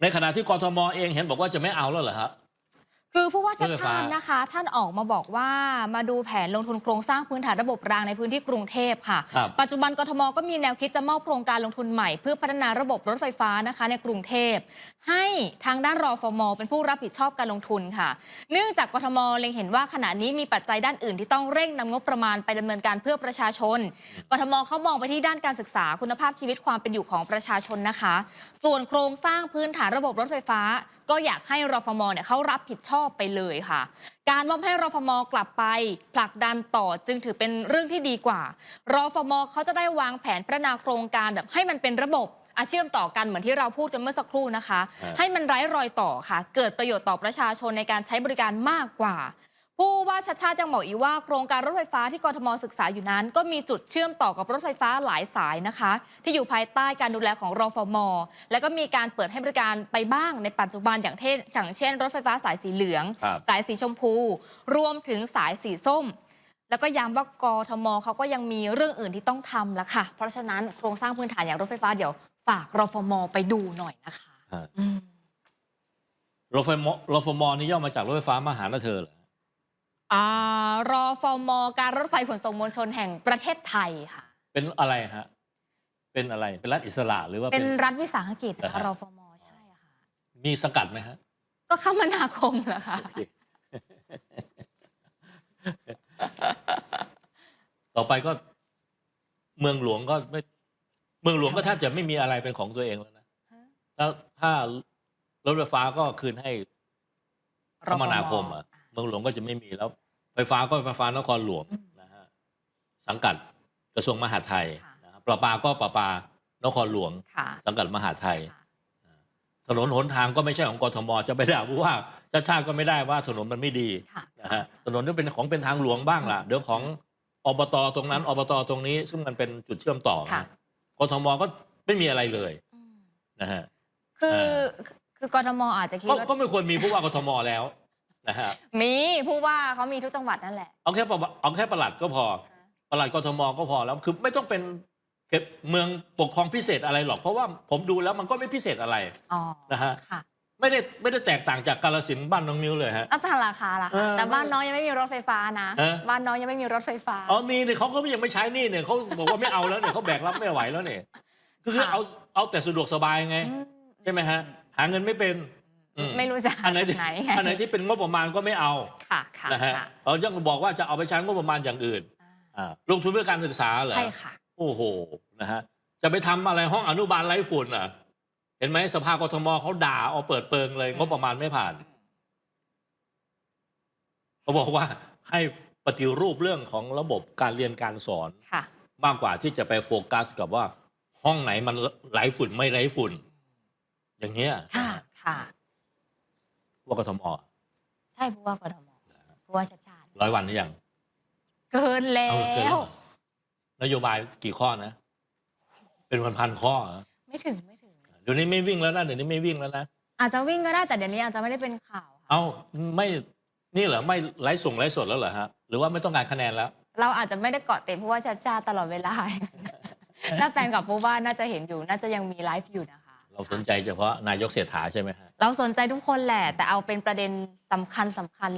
ในขณะที่กรทมเองเห็นบอกว่าจะไม่เอาแล้วเหรอครับ คือผู้ว่าชัดรถไฟชาฟ้าตินะคะ ท่านออกมาบอกว่ามาดูแผนลงทุนโครงสร้างพื้นฐานระบบรางในพื้นที่กรุงเทพค่ะครับปัจจุบันกทมก็มีแนวคิดจะมอบโครงการลงทุนใหม่ เพื่อพัฒนาระบบรถไฟฟ้านะคะ ในกรุงเทพ ให้ทางด้านรอฟมเป็นผู้รับผิดชอบการลงทุนค่ะ เนื่องจากกทมเล็งเห็นว่าขณะนี้มีปัจจัยด้านอื่นที่ต้องเร่งนำงบประมาณไปดำเนินการเพื่อประชาชน กทมเขามองไปที่ด้านการศึกษาคุณภาพชีวิตความเป็นอยู่ของประชาชนนะคะ ส่วนโครงสร้างพื้นฐานระบบรถไฟฟ้า ก็อยากให้รฟมเนี่ยเขารับผิดชอบไปเลยค่ะ การมอบให้รฟมกลับไปผลักดันต่อจึงถือเป็นเรื่องที่ดีกว่ารฟมเขาจะได้วางแผนพัฒนาโครงการแบบให้มันเป็นระบบอาเชื่อมต่อกันเหมือนที่เราพูดกันเมื่อสักครู่นะคะอ่าให้มันไร้รอยต่อค่ะ เกิดประโยชน์ต่อประชาชนในการใช้บริการมากกว่า ผู้ว่าชัดชาติยังบอกอีกว่าโครงการรถไฟฟ้าที่กทมศึกษาอยู่นั้น ก็มีจุดเชื่อมต่อกับรถไฟฟ้าหลายสายนะคะ ที่อยู่ภายใต้การดูแลของรฟม และก็มีการเปิดให้บริการไปบ้างในปัจจุบันอย่างเช่นอย่างเช่น รถไฟฟ้าสายสีเหลืองครับสายสีชมพู รวมถึงสายสีส้ม แล้วก็ย้ำว่ากทมเขาก็ยังมีเรื่องอื่นที่ต้องทำละค่ะ เพราะฉะนั้นโครงสร้างพื้นฐานอย่างรถไฟฟ้าเดี๋ยวฝากรฟม ไปดูหน่อยนะคะอ่าอืมรฟมรฟมนี่ย่อมาจากรถไฟฟ้ามหานเธอเหรออ่า รอฟมการรถไฟขนส่งมวลชนแห่งประเทศไทยค่ะ เป็นอะไรฮะ เป็นอะไร เป็นรัฐอิสระหรือว่า เป็เป็นนรัฐวิสาหกิจนะเหรอคะฮะรอฟมใช่ค่ะ มีสกัดไหมฮะ ก็คมนาคมเหรอคะโอเคต่อไปก็ เมืองหลวงก็ไม่ เมืองหลวงก็แทบจะไม่มีอะไรเป็นของตัวเองแล้วนะถ้าถ้ารถไฟฟ้าก็คืนให้คมนาคมอะเมืองหลวงก็จะไม่มีแล้ว ไฟฟ้าก็ไฟฟ้านครหลวงอืมนะฮะสังกัดกระทรวงมหาดไทยค่ะ นะครับประปาก็ประปานครหลวง ค่ะสังกัดมหาดไทย ค่ะ ถนนหนทางก็ไม่ใช่ของกทมจะไปด่าผู้ว่าชาติชาติก็ไม่ได้ว่าถนนมันไม่ดีค่ะ นะฮะถนนนี่เป็นของเป็นทางหลวงบ้างล่ะเดี๋ยวของอบตตรงนั้นอบตตรงนี้ ซึ่งมันเป็นจุดเชื่อมต่อค่ะ กทมก็ไม่มีอะไรเลยอืมนะฮะ คือเออคือกทมอาจจะคิดก็ว่า ก็ไม่ควรมีผู้ว่ากทมแล้ว นะฮะมีผู้ว่าเขามีทุกจังหวัดนั่นแหละ เอาแค่ประเอาแค่ประหลัดก็พอประหลัดกทมก็พอแล้วคือไม่ต้องเป็นเขตเมืองปกครองพิเศษอะไรหรอก เพราะว่าผมดูแล้วมันก็ไม่พิเศษอะไรอ๋อนะฮะค่ะไม่ได้ไม่ได้แตกต่างจากกาลสินธุ์บ้านน้องนิ้วเลยฮะแล้วแต่ราคาล่ะเอคะอแต่บ้านน้องยังไม่มีรถไฟฟ้านะ เออ บ้านน้องยังไม่มีรถไฟฟ้า อ๋อมีเนี่ยเขาก็ยังไม่ใช้นี่เนี่ยเขาบอกว่าไม่เอาแล้วเนี่ยเขาแบกรับไม่ไหวแล้วเนี่ยคือคือค่ะ เอาเอาแต่สะดวกสบายไงอืมใช่ไหมฮะ หาเงินไม่เป็นอืม ไม่รู้จะอันไหนที่ไหนไงอันไหนที่เป็นงบประมาณก็ไม่เอาค่ะค่ะนะฮะค่ะเรายังบอกว่าจะเอาไปใช้งบประมาณอย่างอื่นอ่าอ่าลงทุนเพื่อการศึกษาเหรอ ใช่ค่ะ โอ้โห นะฮะ จะไปทำอะไรห้องอนุบาลไร้ฝุ่นอะ เห็นไหมสภากทมเขาด่าเอาเปิดเปิงเลย งบประมาณไม่ผ่าน เขาบอกว่าให้ปฏิรูปเรื่องของระบบการเรียนการสอน ค่ะ มากกว่าที่จะไปโฟกัสกับว่า ห้องไหนมันไหลฝุ่นไม่ไหลฝุ่น อย่างเงี้ย ค่ะค่ะ ว่ากทมใช่ผู้ว่ากทมผู้ว่าชัดชาติร้อยวันหรือยัง เกินแล้เอาเกินวนโยบายกี่ข้อนะ เป็นพันพันๆข้อเหรอไม่ถึงไม่ถึง เดี๋ยวนี้ไม่วิ่งแล้วนะเดี๋ยวนี้ไม่วิ่งแล้วนะ อาจจะวิ่งก็ได้แต่เดี๋ยวนี้อาจจะไม่ได้เป็นข่าวค่ะเอาไม่นี่เหรอไม่ไลฟ์ส่งไลฟ์สดแล้วเหรอฮะหรือว่าไม่ต้องการคะแนนแล้ว เราอาจจะไม่ได้เกาะเต็มผู้ว่าชัดชาติตลอดเวลา ถ้าแฟนกับผู้ว่าน่าจะเห็นอยู่น่าจะยังมีไลฟ์อยู่นะคะ เราสนใจเฉพาะนายกเศรษฐาใช่ไหมฮะ เราสนใจทุกคนแหละ แต่เอาเป็นประเด็นสำคัญสำคัญ